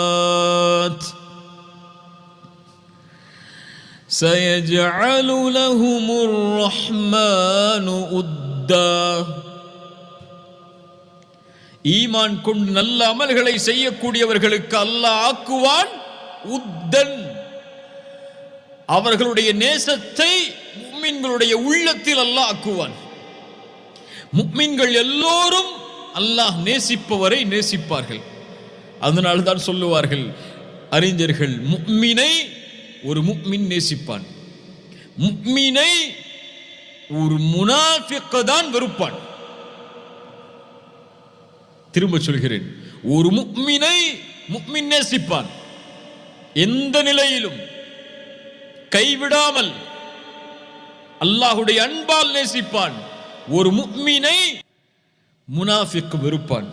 الصالحات سيجعل لهم الرحمن أدا ஈமான் கொண்டு நல்ல அமல்களை செய்யக்கூடியவர்களுக்கு அல்லாஹ் ஆக்குவான் உத்தன் அவர்களுடைய நேசத்தை முக்மின்களுடைய உள்ளத்தில் அல்லாஹ் ஆக்குவான் முக்மின்கள் எல்லோரும் அல்லாஹ் நேசிப்பவரை நேசிப்பார்கள். அதனால தான் சொல்லுவார்கள் அறிஞர்கள் முக்மினை ஒரு முக்மின் நேசிப்பான். முக்மினை ஒரு முனாஃபிக்க தான் வெறுப்பான். திரும்ப சொல்கிறேன் ஒரு முக்மினை முக்மின் நேசிப்பான். எந்த நிலையிலும் கைவிடாமல் அல்லாஹுடைய அன்பால் நேசிப்பான். ஒரு முக்மினை முனாஃபிக்கு வெறுப்பான்.